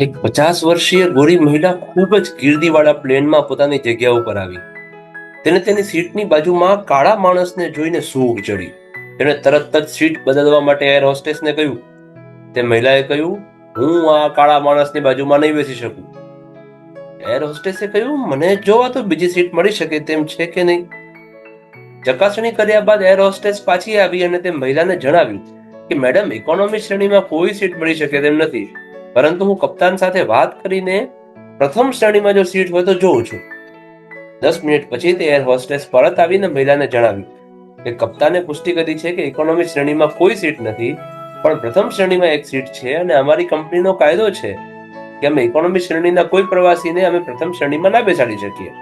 એક પચાસ વર્ષીય ગોરી મહિલા ખૂબ જ ગીર્દીવાળા પ્લેનમાં પોતાની જગ્યા ઉપર આવી. તેને તેની સીટની બાજુમાં કાળા માણસને જોઈને સૂગ ચડી. તેણે તરત જ સીટ બદલવા માટે એર હોસ્ટેસને કહ્યું, તે મહિલાએ કહ્યું, હું આ કાળા માણસની બાજુમાં નહીં બેસી શકું. એર હોસ્ટેસે કહ્યું, મને જોવા તો બીજી સીટ મળી શકે, તેમ છે કે નહીં? ચકાસણી કર્યા બાદ એર હોસ્ટેસ પાછી આવી અને તે મહિલાને જણાવ્યું કે, મેડમ ઇકોનોમી શ્રેણીમાં કોઈ સીટ મળી શકે તેમ નથી. પરંતુ હું કપ્તાન સાથે વાત કરીને પ્રથમ શ્રેણીમાં જો સીટ હોય તો જોઉં છું. દસ મિનિટ પછી તે એર હોસ્ટેસ પરત આવીને મહિલાને જણાવ્યું કે કપ્તાને પુષ્ટિ કરી છે કે ઇકોનોમી શ્રેણીમાં કોઈ સીટ નથી, પણ પ્રથમ શ્રેણીમાં એક સીટ છે અને અમારી કંપનીનો કાયદો છે કે અમે ઇકોનોમી શ્રેણીના કોઈ પ્રવાસીને અમે પ્રથમ શ્રેણીમાં ના બેસાડી શકીએ.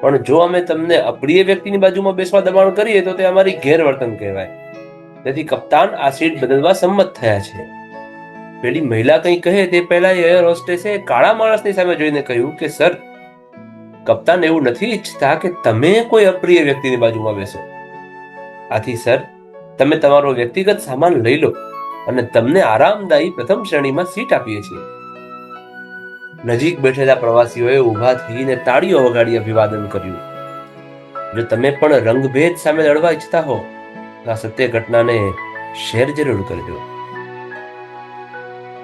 પણ જો અમે તમને અપ્રિય વ્યક્તિની બાજુમાં બેસવા દબાણ કરીએ તો તે અમારી ગેરવર્તન કહેવાય. તેથી કપ્તાન આ સીટ બદલવા સંમત થયા છે. પેલી મહિલા કંઈ કહે તે પહેલા એર હોસ્ટેસે કાળા માણસની સામે જોઈને કહ્યું કે, સર, કપ્તાન એવું નથી ઈચ્છતા કે તમે કોઈ અપ્રિય વ્યક્તિની બાજુમાં બેસો. આથી, સર, તમે તમારો વ્યક્તિગત સામાન લઈ લો અને તમને આરામદાયી પ્રથમ શ્રેણીમાં સીટ આપીએ છીએ. નજીક બેઠેલા પ્રવાસીઓએ ઊભા થઈને તાળીઓ વગાડી અભિવાદન કર્યું. જો તમે પણ રંગભેદ સામે લડવા ઈચ્છતા હો, તો આ સત્ય ઘટનાને શેર જરૂર કરજો.